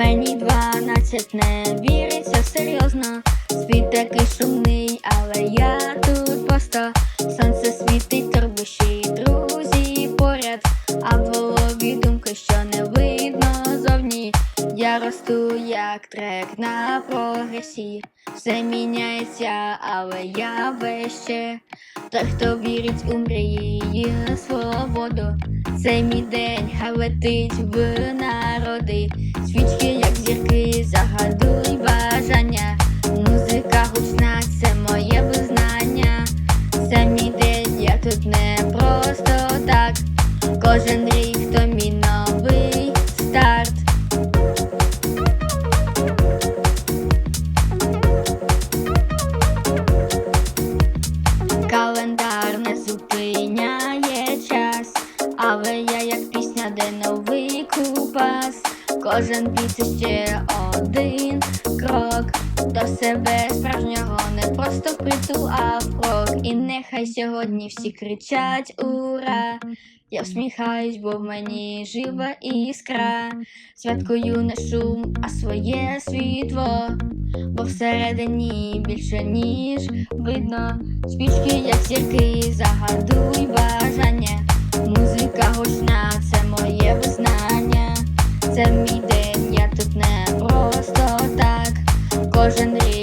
Мені дванадцять не віриться серйозно. Світ такий шумний, але я тут просто сонце світить турбищі, друзі поряд, а в голові думки, що не видно зовні. Я росту як трек на прогресі. Все міняється, але я вище. Той, хто вірить у мрії свободу. Цей мій день летить в народи. Свічки, але я як пісня, де новий купас. Кожен бій ще один крок до себе справжнього, не просто притул, а впрок. І нехай сьогодні всі кричать ура. Я всміхаюсь, бо в мені жива іскра. Святкую не шум, а своє світло. Бо всередині більше ніж видно. Свічки, як зірки, Кожен рік